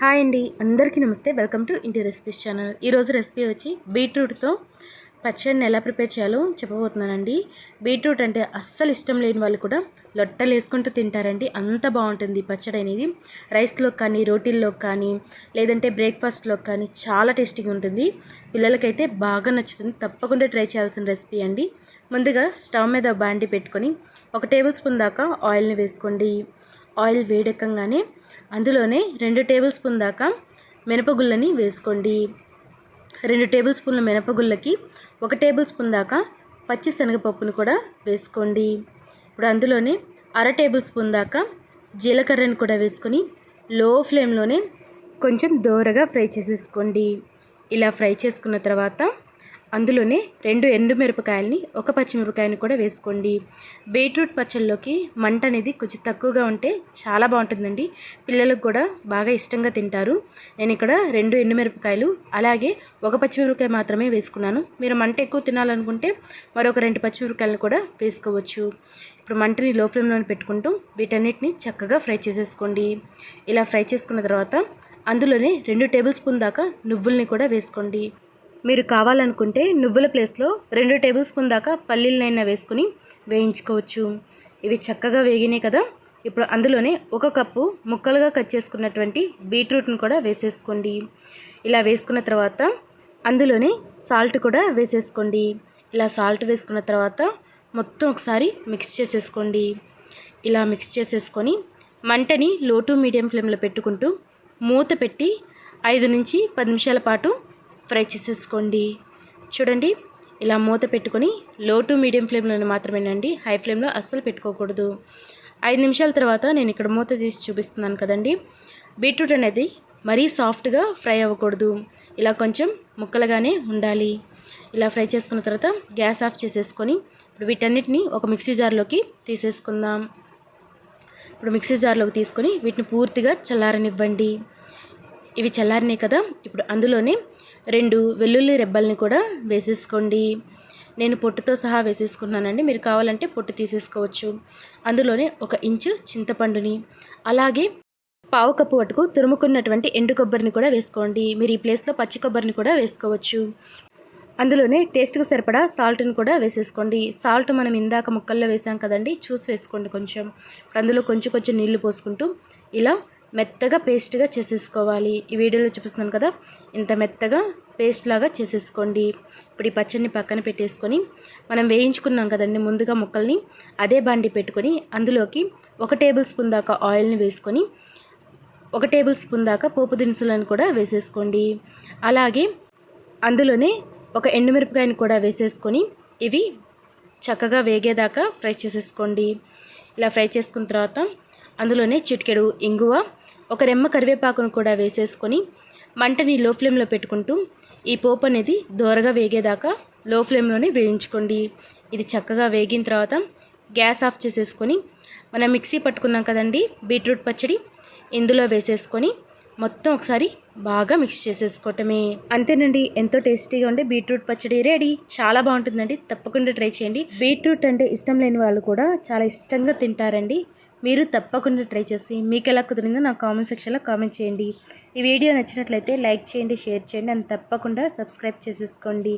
Hi అండి. అందరికీ నమస్తే. Welcome to Inti recipes channel. ఈరోజు రెసిపీ వచ్చి బీట్రూట్తో పచ్చడిని ఎలా ప్రిపేర్ చేయాలో చెప్పబోతున్నానండి. బీట్రూట్ అంటే అస్సలు ఇష్టం లేని వాళ్ళు కూడా లొట్టలు వేసుకుంటూ తింటారండి. అంత బాగుంటుంది పచ్చడి అనేది. రైస్లో కానీ రోటీల్లో కానీ లేదంటే బ్రేక్ఫాస్ట్లో కానీ చాలా టేస్టీగా ఉంటుంది. పిల్లలకైతే బాగా నచ్చుతుంది. తప్పకుండా ట్రై చేయాల్సిన రెసిపీ అండి. ముందుగా స్టవ్ మీద బాండి పెట్టుకొని ఒక టేబుల్ స్పూన్ దాకా ఆయిల్ని వేసుకోండి. ఆయిల్ వేడెక్కగానే అందులోనే రెండు టేబుల్ స్పూన్ దాకా మినపగుళ్ళని వేసుకోండి. రెండు టేబుల్ స్పూన్ల మినపగుళ్ళకి ఒక టేబుల్ స్పూన్ దాకా పచ్చి శనగపప్పును కూడా వేసుకోండి. ఇప్పుడు అందులోనే అర టేబుల్ స్పూన్ దాకా జీలకర్రని కూడా వేసుకొని లో ఫ్లేమ్లోనే కొంచెం దోరగా ఫ్రై చేసేసుకోండి. ఇలా ఫ్రై చేసుకున్న తర్వాత అందులోనే రెండు ఎండు మిరపకాయలని ఒక పచ్చిమిరపకాయని కూడా వేసుకోండి. బీట్రూట్ పచ్చళ్ళలోకి మంట అనేది కొంచెం తక్కువగా ఉంటే చాలా బాగుంటుందండి. పిల్లలకు కూడా బాగా ఇష్టంగా తింటారు. నేను ఇక్కడ రెండు ఎండు మిరపకాయలు అలాగే ఒక పచ్చిమిరపకాయ మాత్రమే వేసుకున్నాను. మీరు మంట ఎక్కువ తినాలనుకుంటే మరొక రెండు పచ్చిమిరపకాయలను కూడా వేసుకోవచ్చు. ఇప్పుడు మంటని లో ఫ్లేమ్లో పెట్టుకుంటూ వీటన్నిటిని చక్కగా ఫ్రై చేసేసుకోండి. ఇలా ఫ్రై చేసుకున్న తర్వాత అందులోనే రెండు టేబుల్ స్పూన్ దాకా నువ్వుల్ని కూడా వేసుకోండి. మీరు కావాలనుకుంటే నువ్వుల ప్లేస్లో రెండు టేబుల్ స్పూన్ దాకా పల్లీలనైనా వేసుకుని వేయించుకోవచ్చు. ఇవి చక్కగా వేగినాయి కదా. ఇప్పుడు అందులోనే ఒక కప్పు ముక్కలుగా కట్ చేసుకున్నటువంటి బీట్రూట్ని కూడా వేసేసుకోండి. ఇలా వేసుకున్న తర్వాత అందులోనే సాల్ట్ కూడా వేసేసుకోండి. ఇలా సాల్ట్ వేసుకున్న తర్వాత మొత్తం ఒకసారి మిక్స్ చేసేసుకోండి. ఇలా మిక్స్ చేసేసుకొని మంటని లో టు మీడియం ఫ్లేమ్లో పెట్టుకుంటూ మూత పెట్టి ఐదు నుంచి పది నిమిషాల పాటు ఫ్రై చేసేసుకోండి. చూడండి ఇలా మూత పెట్టుకొని లో టు మీడియం ఫ్లేమ్లో మాత్రమేనండి. హై ఫ్లేమ్లో అస్సలు పెట్టుకోకూడదు. ఐదు నిమిషాల తర్వాత నేను ఇక్కడ మూత తీసి చూపిస్తున్నాను కదండి. బీట్రూట్ అనేది మరీ సాఫ్ట్గా ఫ్రై అవ్వకూడదు. ఇలా కొంచెం ముక్కలుగానే ఉండాలి. ఇలా ఫ్రై చేసుకున్న తర్వాత గ్యాస్ ఆఫ్ చేసేసుకొని ఇప్పుడు వీటన్నిటిని ఒక మిక్సీ జార్లోకి తీసేసుకుందాం. ఇప్పుడు మిక్సీ జార్లోకి తీసుకొని వీటిని పూర్తిగా చల్లారనివ్వండి. ఇవి చల్లారినాయి కదా ఇప్పుడు అందులోనే రెండు వెల్లుల్లి రెబ్బల్ని కూడా వేసేసుకోండి. నేను పొట్టుతో సహా వేసేసుకున్నానండి. మీరు కావాలంటే పొట్టు తీసేసుకోవచ్చు. అందులోనే ఒక ఇంచు చింతపండుని అలాగే పావు కప్పు వటుకు తురుముకున్నటువంటి ఎండు కొబ్బరిని కూడా వేసుకోండి. మీరు ఈ ప్లేస్లో పచ్చి కొబ్బరిని కూడా వేసుకోవచ్చు. అందులోనే టేస్ట్కి సరిపడా సాల్ట్ని కూడా వేసేసుకోండి. సాల్ట్ మనం ఇందాక ముక్కల్లో వేసాం కదండి చూసి వేసుకోండి కొంచెం. అందులో కొంచెం కొంచెం నీళ్ళు పోసుకుంటూ ఇలా మెత్తగా పేస్ట్గా చేసేసుకోవాలి. ఈ వీడియోలో చూపిస్తున్నాను కదా ఇంత మెత్తగా పేస్ట్ లాగా చేసేసుకోండి. ఇప్పుడు ఈ పచ్చడిని పక్కన పెట్టేసుకొని మనం వేయించుకున్నాం కదండి ముందుగా ముక్కల్ని అదే బండి పెట్టుకొని అందులోకి ఒక టేబుల్ స్పూన్ దాకా ఆయిల్ని వేసుకొని ఒక టేబుల్ స్పూన్ దాకా పోపు దినుసులను కూడా వేసేసుకోండి. అలాగే అందులోనే ఒక ఎండుమిరపకాయని కూడా వేసేసుకొని ఇవి చక్కగా వేగేదాకా ఫ్రై చేసేసుకోండి. ఇలా ఫ్రై చేసుకున్న తర్వాత అందులోనే చిటికెడు ఇంగువ ఒక రెమ్మ కరివేపాకును కూడా వేసేసుకొని మంటని లో ఫ్లేమ్లో పెట్టుకుంటూ ఈ పోపు అనేది దోరగా వేగేదాకా లో ఫ్లేమ్లోనే వేయించుకోండి. ఇది చక్కగా వేగిన తర్వాత గ్యాస్ ఆఫ్ చేసేసుకొని మనం మిక్సీ పట్టుకున్నాం కదండి బీట్రూట్ పచ్చడి ఇందులో వేసేసుకొని మొత్తం ఒకసారి బాగా మిక్స్ చేసేసుకోవటమే. అంతేనండి ఎంతో టేస్టీగా ఉండే బీట్రూట్ పచ్చడి రెడీ. చాలా బాగుంటుందండి తప్పకుండా ట్రై చేయండి. బీట్రూట్ అంటే ఇష్టం లేని వాళ్ళు కూడా చాలా ఇష్టంగా తింటారండి. మీరు తప్పకుండా ట్రై చేసి మీకు ఎలా కుదిరిందో నా కామెంట్ సెక్షన్లో కామెంట్ చేయండి. ఈ వీడియో నచ్చినట్లయితే లైక్ చేయండి షేర్ చేయండి అండ్ తప్పకుండా సబ్స్క్రైబ్ చేసేసుకోండి.